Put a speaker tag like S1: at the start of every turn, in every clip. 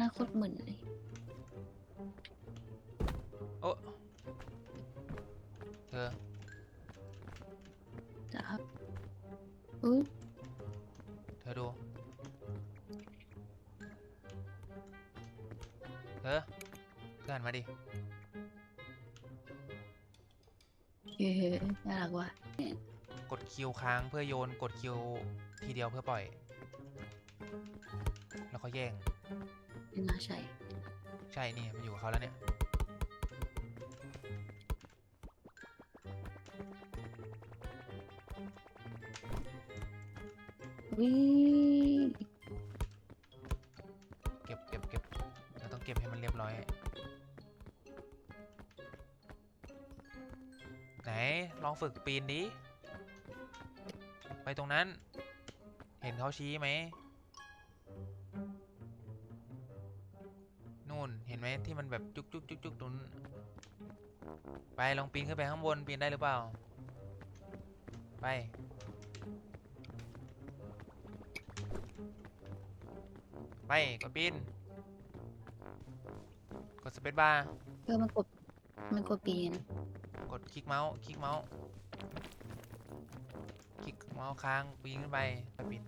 S1: หน้าโคตรเหมือนเลย
S2: โอ้เธอ
S1: จ้ะครับอุ้ย
S2: เธอดู เธอเธอหันมาดิ
S1: เฮ้ยน่ารักว่ะ
S2: กดคิวค้างเพื่อโยน กดคิวทีเดียวเพื่อปล่อย แล้วก็แย่ง
S1: ไม่น่าใช่
S2: ใช่นี่มันอยู่กับเขาแล้วเนี่ย
S1: วิ
S2: เก็บเก็บเก็บเราต้องเก็บให้มันเรียบร้อย ไหน ลองฝึกปีนดิ ไปตรงนั้น เห็นเขาชี้ไหม แบบจุกจุกจุกจุกตรงนู้นไปลองปีนขึ้นไปข้างบนปีนได้หรือเปล่า ไป ไปกดปีนกดสเปซบาร์
S1: เออมันกดมันกดปีน
S2: กดคลิกเมาส์คลิกเมาส์คลิกเมาส์ค้างปีนขึ้นไปไปปีน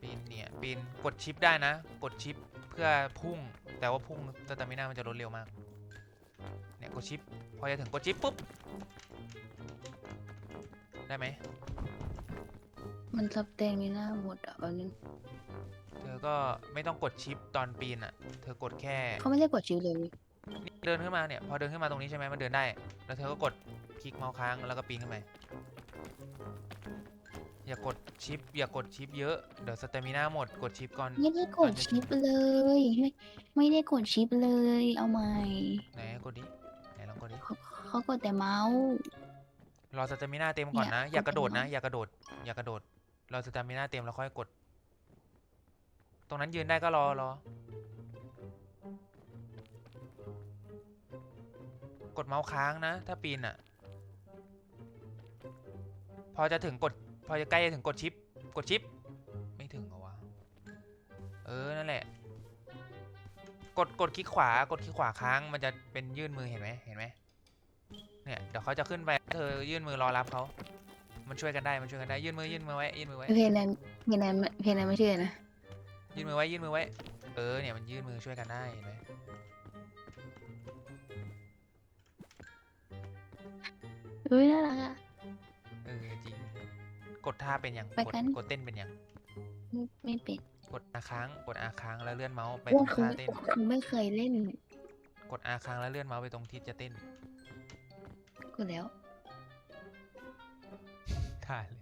S2: ปีนเนี่ยปีนกดชิปได้นะ กดชิปเพื่อพุ่ง แต่ว่าพุ่งสตามิน่ามันจะลดเร็วมาก เนี่ยกดชิป พอจะถึงกดชิปปุ๊บ ได้ไหม
S1: มันซับแตงนี่หน้าหมดอะแป๊บนึง
S2: เธอก็ไม่ต้องกดชิปตอนปีนอะ เธอกดแค่
S1: เขาไม่ได้กดชิวเลย
S2: นี่เดินขึ้นมาเนี่ย พอเดินขึ้นมาตรงนี้ใช่ไหมมันเดินได้ แล้วเธอก็กดคลิกเมาส์ค้างแล้วก็ปีนขึ้นไป อย่ากดชิป อย่ากดชิปเยอะเดี๋ยวสเตมิน่าหมดกดชิปก่อน
S1: ไม่ได้กดชิปเลย ไม่ไม่ได้กดชิปเลย เอาใหม่
S2: ไหนกดดิไหนลองกดดิ
S1: เขาเขากดแต่เมาส์
S2: รอสเตมิน่าเต็มก่อน
S1: เนี่
S2: นะ
S1: ย
S2: อย่ากระโดด
S1: กดแต่
S2: นะ
S1: เมาส์
S2: อย่ากระโดด อย่ากระโดดรอสเตมิน่าเต็มแล้วค่อยกด ตรงนั้นยืนได้ก็รอรอกดเมาส์ค้างนะ ถ้าปีนอะ พอจะถึงกด พอจะใกล้จะถึงกดชิป กดชิป ไม่ถึงเหรอวะ เออ นั่นแหละ กด กดคลิกขวา กดคลิกขวาค้าง มันจะเป็นยื่นมือเห็นไหมเห็นไหมเนี่ย เดี๋ยวเขาจะขึ้นไป เธอยื่นมือรอรับเขา มันช่วยกันได้ มันช่วยกันได้ ยื่นมือ ยื่นมือไว้ ยื่นมือไว้
S1: เพลงนั้นเพลงนั้นเพลงนั้นไม่เชื่อนะ
S2: ยื่นมือไว้ ยื่นมือไว้ เออ เนี่ย มันยื่นมือช่วยกันได้ เห็นไหม
S1: เฮ้ยน่ารักอะ
S2: เออจริง กดท่าเป็นยัง
S1: ไป
S2: กด
S1: กัน
S2: กดเต้นเป็นยัง
S1: ไม่ไม่เป็น
S2: กดอาค้างกดอาค้างแล้วเลื่อนเมาส์ไป
S1: พว
S2: ต
S1: ก
S2: รง
S1: คือ
S2: ท่า
S1: ไม่
S2: เต้น
S1: คือไม่เคยเล่น
S2: กดอาค้างแล้วเลื่อนเมาส์ไปตรงที่จะเต้น
S1: กูแล้ว
S2: ได้เลย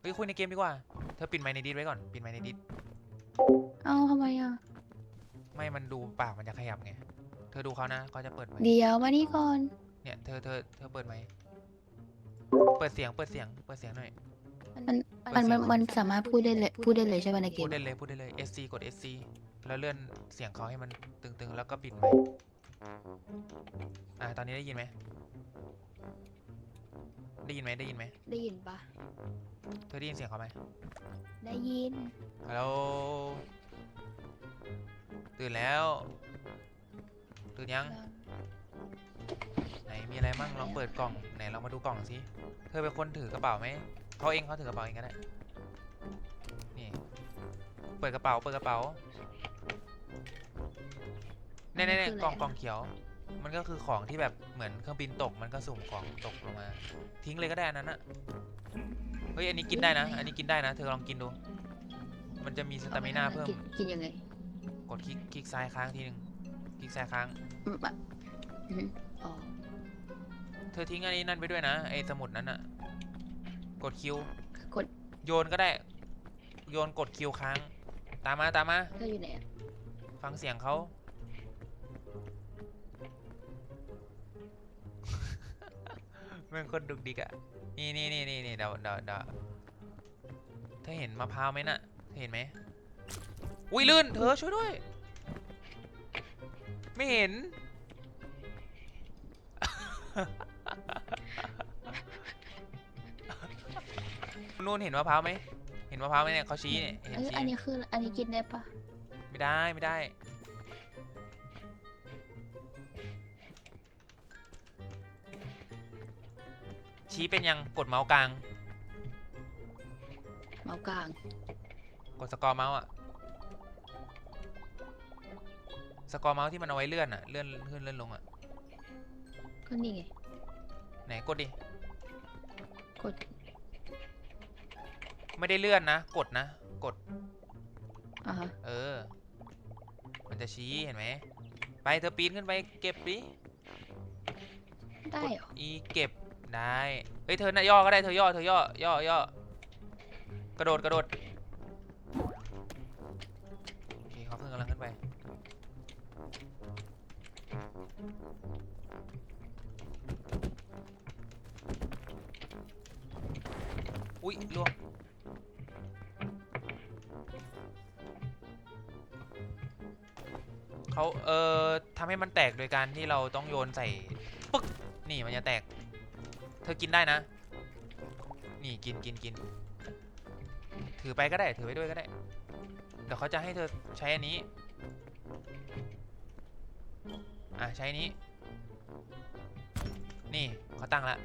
S2: เฮ้ยคุยในเกมดีกว่า เธอปิดไมค์ในดิสไว้ก่อนปิดไมค์ในดิส
S1: เอ้าทำไมอะ
S2: ไม่มันดูปากมันจะขยับไงเธอดูเขานะเขาจะเปิดไมค์
S1: เดี๋ยวมานี่ก่อน
S2: เนี่ยเธอเธอเธอเปิดไมค์เปิดเสียงเปิดเสียงเปิดเสียงหน่อย
S1: มันมันมันมันสามารถพูดได้เลยพูดได้เลยใช่ป่ะในเก
S2: พู
S1: ม
S2: ดได้เลยพูดได้เลย SC กด SC แล้วเลื่อนเสียงเขาให้มันตึงๆ แล้วก็ปิดไมค์อ่าตอนนี้ได้ยินไหมได้ยินไหมได้ยินไหม
S1: ได้ยินปะ
S2: เธอได้ยินเสียงเขาไหม
S1: ได้ยิน
S2: ฮัลโหลตื่นแล้วตื่นยังไหนมีอะไรมั่งลองเปิดกล่องไหนลองมาดูกล่องสิเธอเป็นคนถือกระเป๋าไหม เขาเองเขาถือกระเป๋าเองก็ได้ นี่ เปิดกระเป๋า เปิดกระเป๋าเน่เน่เน่กล่องกล่องเขียว มันก็คือของที่แบบเหมือนเครื่องบินตก มันก็สุ่มของตกลงมา ทิ้งเลยก็ได้อันนั้นอะเฮ้ย อันนี้กินได้นะ อันนี้กินได้นะ เธอลองกินดู มันจะมีสตามิน่าเพิ่ม
S1: กินกินยังไง
S2: กดคลิกคลิกซ้ายค้างทีหนึ่งคลิกซ้ายค้าง
S1: อืมแบบอืมอ๋อ
S2: เธอทิ้งอันนี้นั่นไปด้วยนะไอ้สมุดนั้นอะ กดคิว
S1: กด
S2: โยนก็ได้ โยนกดคิวค้าง ตามมาตามมา
S1: เธออยู่ไหนอะ
S2: ฟังเสียงเขาเมื่อคนดุกดิกอะนี่นี่นี่นี่นี่เดาเดาเดาเธอเห็นมะพร้าวไหมน่ะเธอเห็นไหมอุ้ยลื่น เธอช่วยด้วย ไม่เห็น นู่นเห็นมะพร้าวไหมเห็นมะพร้าวไหมเนี่ยเขาชี้เนี่ยเห็น
S1: เอ้ย
S2: ชี้
S1: อันนี้คืออันนี้กินได้ปะ
S2: ไม่ได้ไม่ได้ ชี้เป็นยังกดเมาส์กลาง
S1: เมาส์กลาง
S2: กดสกอร์เมาส์อะสกอร์เมาส์ที่มันเอาไว้เลื่อนอะเลื่อนขึ้นเลื่อนลงอะ
S1: ก็นี่ไง
S2: ไหนกดดิ
S1: กด
S2: ไม่ได้เลื่อนนะ กดนะ กด
S1: อ่าฮะ
S2: เออ มันจะชี้เห็นไหม ไปเธอปีนขึ้นไปเก็บดิ
S1: ได้
S2: กด
S1: เหรอ
S2: อีเก็บได้ เฮ้ยเธอน่ะย่อก็ได้เธอย่อเธอย่อย่อย่อกระโดดกระโดดโอเคเขาขึ้นกำลังขึ้นไป อุ้ยล่วง เขาเอ่อทำให้มันแตกโดยการที่เราต้องโยนใส่ปึ๊กนี่มันจะแตก เธอกินได้นะ นี่กินกินกินถือไปก็ได้ถือไปด้วยก็ได้เดี๋ยวเขาจะให้เธอใช้อันนี้อะใช้อนนี้ นี่เขาตั้งละ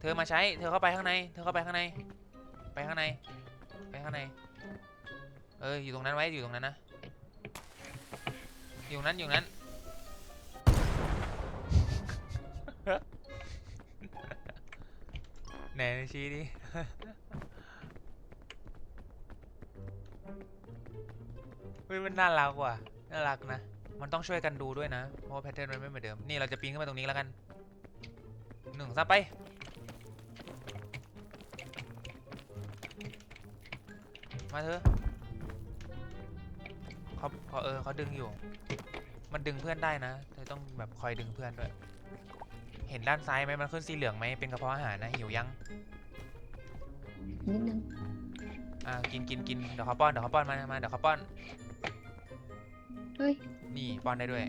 S2: เธอมาใช้เธอเข้าไปข้างใน เธอเข้าไปข้างใน ไปข้างใน ไปข้างใน เอออยู่ตรงนั้นไว้อยู่ตรงนั้นนะ อยู่นั้นอยู่นั้น ไหนชี้ดิ เฮ้ยมันน่ารักว่ะ น่ารักนะ มันต้องช่วยกันดูด้วยนะ เพราะว่าแพทเทิร์นมันไม่เหมือนเดิม นี่เราจะปีนขึ้นมาตรงนี้แล้วกัน หนึ่งสามไป มาเถอะ เขาเขาเออเขาดึงอยู่ มันดึงเพื่อนได้นะเธอต้องแบบคอยดึงเพื่อนด้วย เห็นด้านซ้ายไหมมันขึ้นสีเหลืองไหมเป็นกระเพาะอาหารนะหิวยัง
S1: นิดนึง
S2: อ่ากินกินกินเดี๋ยวเขาป้อนเดี๋ยวเขาป้อนมามาเดี๋ยวเขาป้อน
S1: เฮ้ย
S2: นี่ป้อนได้ด้วย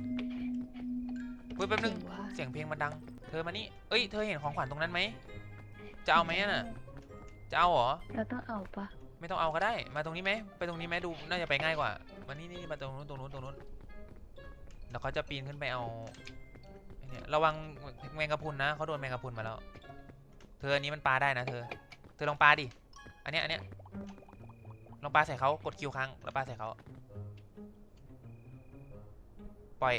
S2: เฮ้ยแป๊บนึ
S1: เก่
S2: ง
S1: งว่ะ
S2: เสียงเพลงมันดัง เธอมานี่เอ้ยเธอเห็นของขวัญตรงนั้นไหมจะเอาไหมอะน่ะจะเอาเหรอ
S1: เราต้องเอาปะ
S2: ไม่ต้องเอาก็ได้ มาตรงนี้ไหมไปตรงนี้ไหมดูน่าจะไปง่ายกว่ามานี่นี่มาตรงนู้นตรงนู้นตรงนู้นเดี๋ยวเขาจะปีนขึ้นไปเอาเนี่ยระวังแมงกะพรุนนะเขาโดนแมงกะพรุนมาแล้ว เธออันนี้มันปลาได้นะเธอ เธอลองปลาดิ อันเนี้ยอันเนี้ยลองปลาใส่เขากดคิวครั้งแล้วปลาใส่เขาปล่อย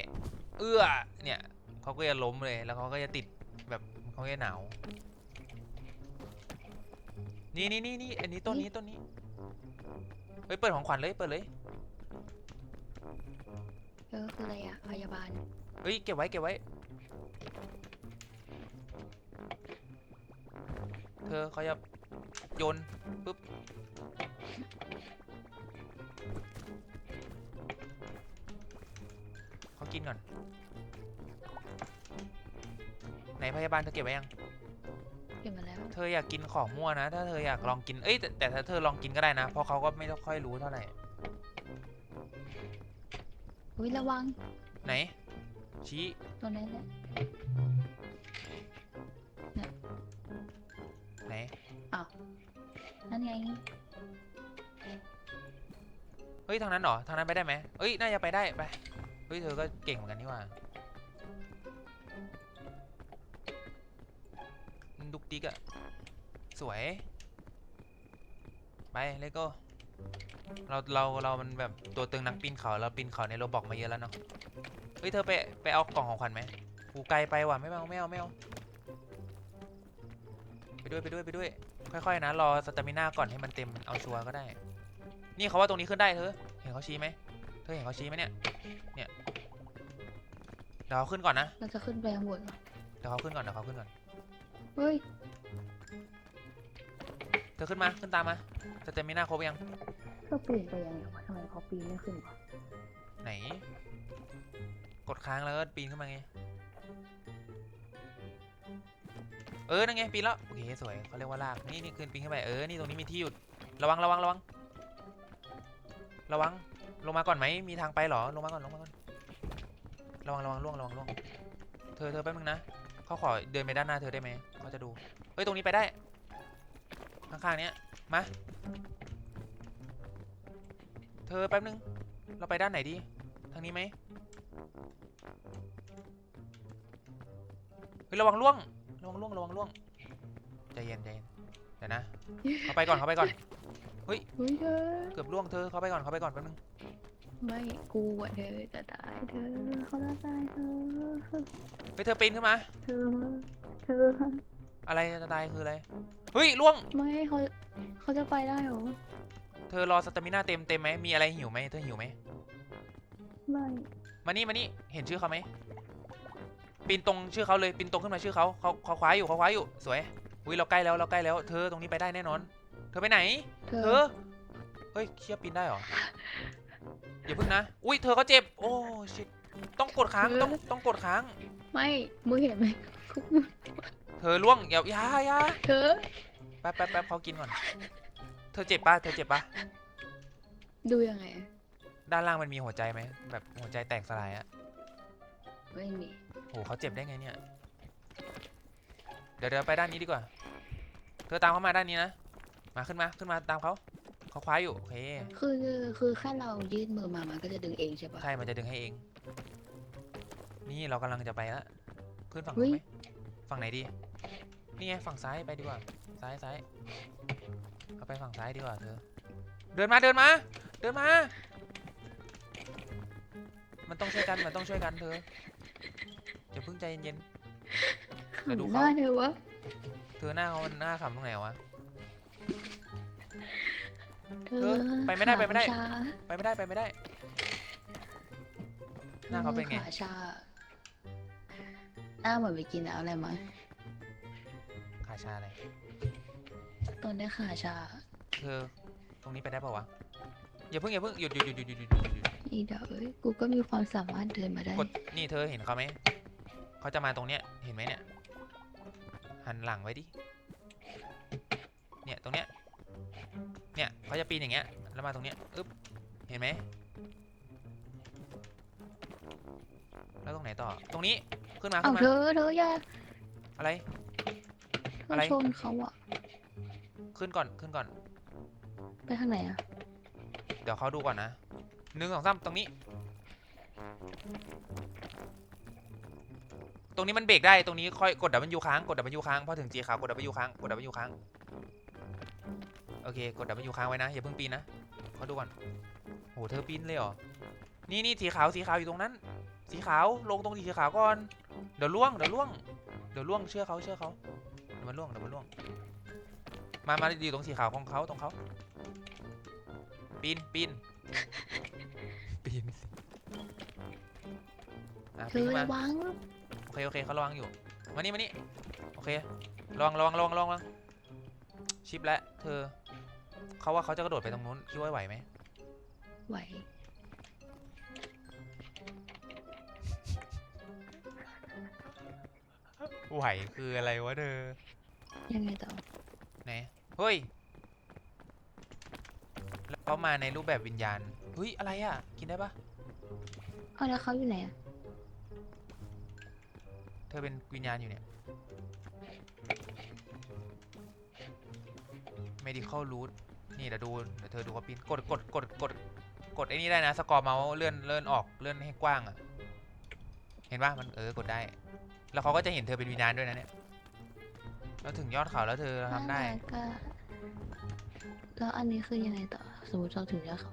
S2: เอื้อเนี่ยเขาก็จะล้มเลยแล้วเขาก็จะติดแบบเขาจะหนาว นี่นี่นี่นี่อันนี้ต้นนี้ต้นนี้ เฮ้ยเปิดของขวัญเลยเปิดเลย
S1: เออคืออะไรอะพยาบาล
S2: เฮ้ยเก็บไว้เก็บไว้ เธอเขาจะโยนปุ๊บ เขากินก่อน ไหนพยาบาลเธอเก็บไว้ยัง
S1: เก็บมาแล้ว
S2: เธออยากกินของมั่วนะ ถ้าเธออยากลองกิน เอ้ยแต่แต่ถ้าเธอลองกินก็ได้นะ เพราะเขาก็ไม่ค่อยรู้เท่าไหร่
S1: อุ้ยระวัง
S2: ไหน ชี้
S1: ตัวนั้นแหละ
S2: ไหน
S1: นั่นไง
S2: เฮ้ย ทางนั้นเหรอ ทางนั้นไปได้ไหมเอ้ย น่าจะไปได้ ไป เฮ้ย เธอก็เก่งเหมือนกันนี่หว่า ดุกดิกอะสวย ไปเลโก้เราเราเรามันแบบตัวตึงนักปีนเขาเราปีนเขาในโรบอกมาเยอะแล้วเนาะเฮ้ยเธอไปไปเอากล่องของขวัญไหมกูไกลไปว่ะไม่เอาไม่เอาไม่เอาไปด้วยไปด้วยไปด้วย ค่อยๆนะรอสตามิน่าก่อนให้มันเต็มเอาชัวร์ก็ได้ นี่เขาว่าตรงนี้ขึ้นได้เธอเห็นเขาชี้ไหมเธอเห็นเขาชี้ไหมเนี่ยเนี่ยเดี๋ยวเขาขึ้นก่อนนะ
S1: เราจะขึ้นไปข้างบนเหรอ
S2: เดี๋ยวเขาขึ้นก่อนเดี๋ยวเขาขึ้นก่อน
S1: เฮ้ย
S2: เธอขึ้นมาขึ้นตามมาสเตมิน่าครบยัง
S1: เราปีนไปยังไงวะทำไมเขาปีนไม่ขึ้นวะ
S2: ไหน กดค้างแล้วก็ปีนขึ้นมาไง เออนั่นไงปีนแล้วโอเคสวยเขาเรียกว่าลากนี่นี่คืนปีนขึ้นไปเออนี่ตรงนี้มีที่หยุดระวังระวังระวังระวังลงมาก่อนไหมมีทางไปเหรอลงมาก่อนลงมาก่อนระวังระวังล่วงระวังล่วงเธอเธอแป๊บนึงนะเขาขอเดินไปด้านหน้าเธอได้ไหมเขาจะดูเฮ้ยตรงนี้ไปได้ ข้างๆเนี้ยมาเธเธอแป๊บนึง เราไปด้านไหนดี ทางนี้ไหมเฮ้ยระวังล่วง ระวังล่วง ระวังล่วง ใจเย็นใจเย็นเดี๋ยวนะ เข้าไปก่อน เข้าไปก่อน
S1: เฮ้ยเธอ
S2: เกือบล่วงเธอ เข้าไปก่อน เข้าไปก่อนแป๊บนึง
S1: ไม่กูอะเธอจะตายเธอเขาจะตายเธอ
S2: เฮ้ยเธอปีนขึ้นมา
S1: เธอ เธอ
S2: อะไรจะตายคืออะไร เฮ้ยล่วง
S1: ไม่เขาเขาจะไปได้เหรอ
S2: เธอรอสตามิน่าเต็มเต็มไหมมีอะไรหิวไหมเธอหิวไหม
S1: ไม่
S2: มานี่มานี่เห็นชื่อเขาไหมปีนตรงชื่อเขาเลยปีนตรงขึ้นมาชื่อเขาเขาเขาคว้าอยู่เขาคว้าอยู่สวยอุ้ยเราใกล้แล้วเราใกล้แล้ว เธอตรงนี้ไปได้แน่นอน เธอไปไหน
S1: เธ
S2: เธ
S1: อ
S2: อเฮ้ยเชี่ยปีนได้เหรออย่าพึ่งนะอุ้ยเธอเขาเจ็บโอ้ชิตต้องกดค้างต้องต้องกดค้าง
S1: ไม่มึงเห็นไหม
S2: เธอล่วงอย่าอย่าอย่า
S1: เธอ
S2: แป๊บแป๊บแป๊บเขากินก่อน เธอเจ็บปะเธอเจ็บปะ
S1: ดูยังไง
S2: ด้านล่างมันมีหัวใจไหมแบบหัวใจแตกสลายอะ
S1: ไม่มี
S2: โหเขาเจ็บได้ไงเนี่ย เดี๋ยวเดี๋ยวไปด้านนี้ดีกว่า เธอตามเขามาด้านนี้นะ มาขึ้นมาขึ้นมาตามเขาเขาคว้าอยู่โอเค
S1: คือคือแค่เรายื่นมือมามันก็จะดึงเองใช่ปะ
S2: ใช่ มันจะดึงให้เอง นี่เรากำลังจะไปละ ขึ้นฝั่ง
S1: เฮ้
S2: นู้น
S1: ย
S2: ไหม ฝั่งไหนดีนี่ไงฝั่งซ้ายไปดีกว่า ซ้ายซ้ายเอาไปฝั่งซ้ายดีกว่าเธอ เดินมาเดินมา เดินมา มันต้องช่วยกันมันต้องช่วยกันเธออย่าเพิ่งใจเย็นเดี๋ยวดู
S1: ห
S2: เขา
S1: น้าเธอวะ
S2: ๆเธอหน้าเขามันหน้าขำตรงไหนวะ
S1: เธ
S2: เอ
S1: อ
S2: อไปไม่ได้ไปไม่ได้
S1: ขาชา
S2: ไปไม่ได้ไปไม่ได้ หน้าเขาเป็นไง
S1: ขาชา หน้าเหมือนไปกินอะไรมา
S2: ขาชาอะไร
S1: ตอนได้ขาชา
S2: เธอตรงนี้ไปได้ป่าวะอย่าเพิ่งอย่าเพิ่งหยุดหยุดหยุดหยุดหยุดหยุดหยุด
S1: อีเดี๋ยวเอ้ยกูก็มีความสามารถเดินมาได้
S2: กดนี่เธอเห็นเขาไหมเขาจะมาตรงเนี้ยเห็นไหมเนี่ย หันหลังไว้ดิเนี่ยตรงเนี้ยเนี่ยเขาจะปีนอย่างเงี้ยแล้วมาตรงเนี้ยอึ๊บเห็นไหมแล้วตรงไหนต่อตรงนี้ ขึ้นมา
S1: เอา
S2: ขึ้นมา
S1: เธอเธออย่า
S2: อะไร
S1: เธ
S2: อะไร
S1: ชนเขาอะ
S2: ขึ้นก่อนขึ้นก่อน
S1: ไปทางไหนอะ
S2: เดี๋ยวเขาดูก่อนนะหนึ่งสองสามตรงนี้ ตรงนี้มันเบรกได้ตรงนี้ค่อยกดดับเบิลยูค้างกดดับเบิลยูค้างพอถึงจีขาวกดดับเบิลยูค้างกดดับเบิลยูค้างโอเคกดดับเบิลยูค้างไว้นะอย่าเพิ่งปีนนะเขาดูก่อนโหเธอปีนเลยเหรอนี่นี่สีขาวสีขาวอยู่ตรงนั้น สีขาวลงตรงสีขาวก่อน เดี๋ยวล่วงเดี๋ยวล่วงเดี๋ยวล่วงเชื่อเขาเชื่อเขาเดี๋ยวมันล่วงเดี๋ยวมันล่วง มามาอยู่ตรงสีขาวของเขาตรงเขาปีนปีนปีนสิอะ
S1: เธ
S2: ปีน
S1: อ
S2: ขึ้นมา
S1: ระวัง
S2: โอเคโอเคเขาระวังอยู่มานี่มานี่โอเคระวังระวังระวังระวังระวังชิปแล้วเธอเขาว่าเขาจะกระโดดไปตรงนู้นคิดว่าไหวไหม
S1: ไหว
S2: ไหวคืออะไรวะเธอ
S1: ยังไงต่อ
S2: ไหนเฮ้ยแล้วเขามาในรูปแบบวิญญาณเฮ้ยอะไรอะ กินได้ปะ
S1: เอาแล้วเขาอยู่ไหนอะ
S2: เธอเป็นวิญญาณอยู่เนี่ย medical root นี่เดี๋ยวดูเดี๋ยวเธอดูเขาปีนกดกดกดกดกดไอ้นี่ได้นะ สกอร์เมาส์เลื่อนเลื่อนออกเลื่อนให้กว้างอะ เห็นปะมันเออกดได้ แล้วเขาก็จะเห็นเธอเป็นวิญญาณด้วยนะเนี่ยแล้วถึงยอดเขาแล้วเธอทำได้
S1: น่ารักอะแล้วอันนี้คือยังไงต่อ สมมติเราถึงยอดเขา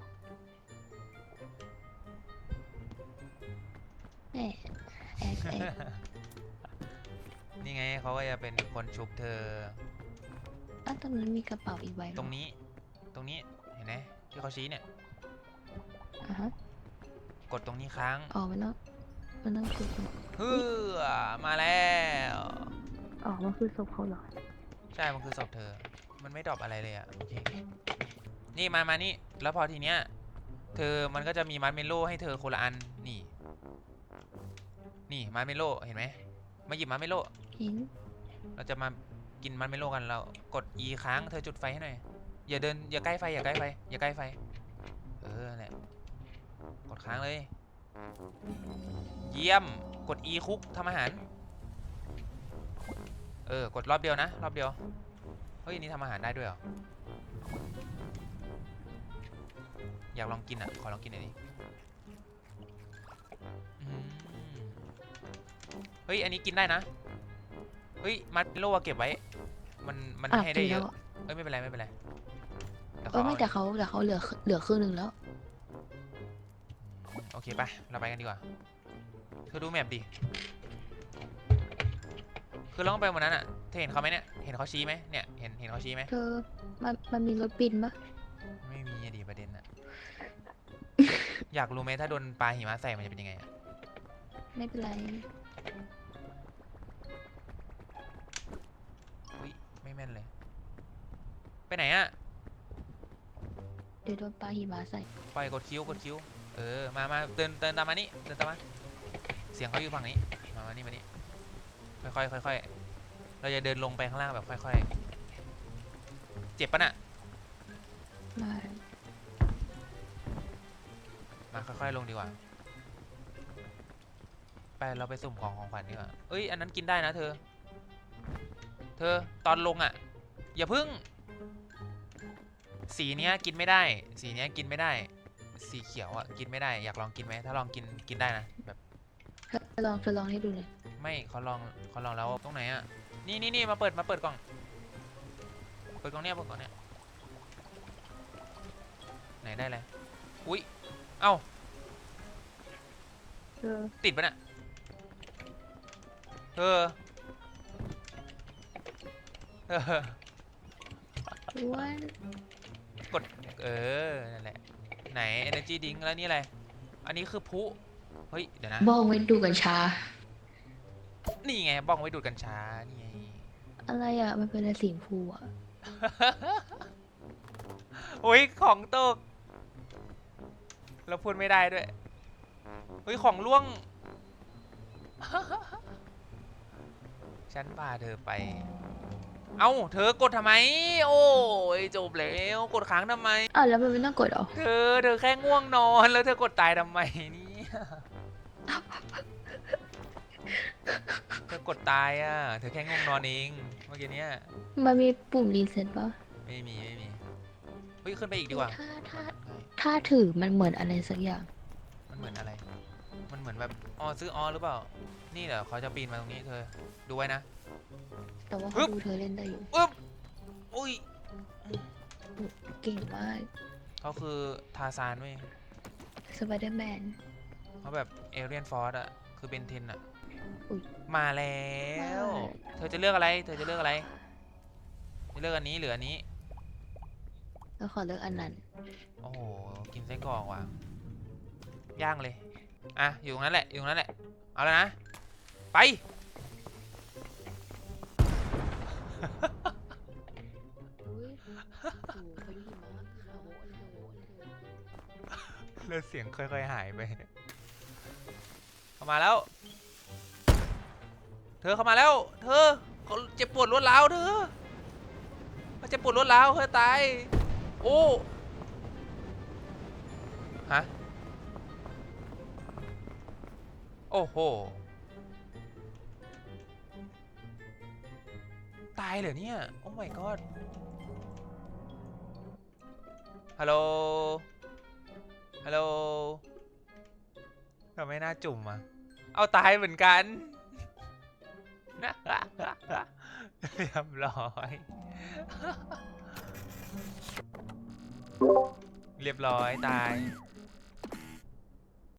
S1: แหมแอกแอก
S2: นี่ไงเขาก็จะเป็นคนชุบเธอ
S1: อ้าวตรงนั้นมีกระเป๋าอีกใบเหอ
S2: ตรงนี้ ตรงนี้ เห็นไหมที่เขาชี้เนี่ย
S1: อะฮะ
S2: กดตรงนี้ค้าง
S1: อ๋อมันต้อง มันต้องคือ
S2: เฮือมาแล้ว
S1: อ๋อมันคือศพเขาเหรอ
S2: ใช่ มันคือศพเธอ มันไม่ดรอปอะไรเลยอะโอเคนี่มามานี่ แล้วพอทีเนี้ย เธอ มันก็จะมีมัดเมลโล่ให้เธอคนละอัน นี่ นี่มัดเมลโล่เห็นไหม มาหยิบมัดเมลโล่
S1: เห็น
S2: เราจะมากินมัดเมลโล่กัน เรากด E ค้าง เธอจุดไฟให้หน่อย อย่าเดิน อย่าใกล้ไฟ อย่าใกล้ไฟ อย่าใกล้ไฟ เออนั่นแหละ กดค้างเลย เยี่ยม กด E คุกทำอาหาร เออ กดรอบเดียวนะ รอบเดียว เฮ้ย นี่ทำอาหารได้ด้วยเหรอ อยากลองกินอะ ขอลองกินหน่อยดิอืมเฮ้ย อันนี้กินได้นะ เฮ้ย มัดโลวเก็บไว้ มัน มัน
S1: อะ
S2: ให้ได้
S1: กิน
S2: เย
S1: แล้ว
S2: อะ เอ้ย ไม่เป็นไร ไม่เป็นไรดี๋ยว
S1: เออไม่าแต่เขาแต่เขาเหลือเหลือครึ่งหนึ่งแล้ว
S2: โอเคไปเราไปกันดีกว่า เธอดูแมปดิ คือเราต้องไปวันนั้นอะเธอเห็นเขาไหมเนี่ย เห็นเขาชี้ไหมเนี่ย เห็น เห็นเขาชี้ไหม
S1: เธอมันมันมีรถบินปะ
S2: ไม่มีอะดีประเด็นอะ อยากรู้ไหมถ้าโดนปลาหิมะใส่มันจะเป็นยังไงอะ
S1: ไม่เป็นไร
S2: อุ้ยไม่แม่นเลย ไปไหนอะ
S1: เดี๋ยวโดนปลาหิมะใส่
S2: ปล่อยกดคิ้วกดคิ้ว เออ มามาเดินเดินตามมานี่ เดินตามมา เสียงเขาอยู่ฝั่งนี้ มามานี่มานี่ ค่อยๆค่อยๆเราจะเดินลงไปข้างล่างแบบค่อยๆ เจ็บปะน่ะ
S1: มา
S2: มาค่อยๆลงดีกว่า ไปเราไปสุ่มของของขวัญดีกว่า เอ้ยอันนั้นกินได้นะเธอ เธอตอนลงอะ อย่าพึ่ง สีเนี้ยกินไม่ได้ สีเนี้ยกินไม่ได้ สีเขียวอะกินไม่ได้อยากลองกินไหมถ้าลองกินกินได้นะแบบ
S1: เธอลองเธอลองให้ดูเลย
S2: ไม่เขาลองเขาลองแล้วตรงไหนอะนี่นี่นี่มาเปิดมาเปิดกล่องเปิดกล่องเนี้ยเปิดกล่องเนี้ยไหนได้เลยอุ้ยเอ้า
S1: เธอ
S2: ติดปะเนี่ยเออเออ
S1: ว่า
S2: กด เออ นั่นแหละ ไหน energy drink แล้วนี่อะไร อันนี้คือพลุเฮ้ย เดี๋ยวนะ
S1: บ้องไว้ดูกันชา
S2: นี่ไงบ้องไว้ดูดกัญชา นี่ไง
S1: อะไรอะ มันเป็นอะไรสีชมพูอะ
S2: โอ้ยของตก เราพูดไม่ได้ด้วยเฮ้ยของล่วง ฉันพาเธอไป เอ้า เธอกดทำไม โอ้ยจบแล้วกดค้างทำไม
S1: อ้าวแล้วมันไม่ต้องกดเหรอ
S2: เธอ เธอแค่ง่วงนอนแล้วเธอกดตายทำไมเนี่ยเธอกดตายอะ เธอแค่ง่วงนอนเองเมื่อกี้เนี้ย
S1: มันมีปุ่มรีเซ็ตปะ
S2: ไม่มีไม่มีเฮ้ยขึ้นไปอีกดีกว่า
S1: ถ้าถ้าถ้าถือมันเหมือนอะไรสักอย่าง
S2: มันเหมือนอะไร มันเหมือนแบบอ๋อซื้อออหรือเปล่า นี่เหรอเขาจะปีนมาตรงนี้เธอ ดูไว้นะ
S1: แต่ว่า
S2: ฮึ
S1: เขา
S2: บ
S1: ดูเธอเล่นได้อยู่
S2: อึ๊บอุ้ย
S1: เก่งมาก
S2: เขาคือทาซานเว้ย
S1: สไปเดอร์แมน
S2: เขาแบบเอเรียนฟอร์สอะคือเบนเทนอะ
S1: อุ๊ย
S2: มาแล้ว
S1: มา
S2: เธอจะเลือกอะไร เธอจะเลือกอะไรจะเลือกอันนี้หรืออันนี้
S1: แล้วขอเลือกอันนั้น
S2: โอ้โห กินไส้กรอกว่ะ ย่างเลย อะ อยู่ตรงนั้นแหละ อยู่ตรงนั้นแหละ เอาแล้วนะ ไป
S1: อุ้ยโอ้โหพอดีมากโอ้โหโอ้โหโอ้โห
S2: แล้วเสียงค่อยๆหายไป เข้ามาแล้ว เธอเข้ามาแล้ว เธอเขาเจ็บปวดรวดร้าวเธอเขาเจ็บปวดรวดร้าวเธอตาย โอ้ ฮะ โอ้โห ตายเหรอเนี่ย โอ้ my god ฮัลโหล ฮัลโหลทำไมหน้าจุ่มอะ เอาตายเหมือนกัน เรียบร้อย เรียบร้อยตาย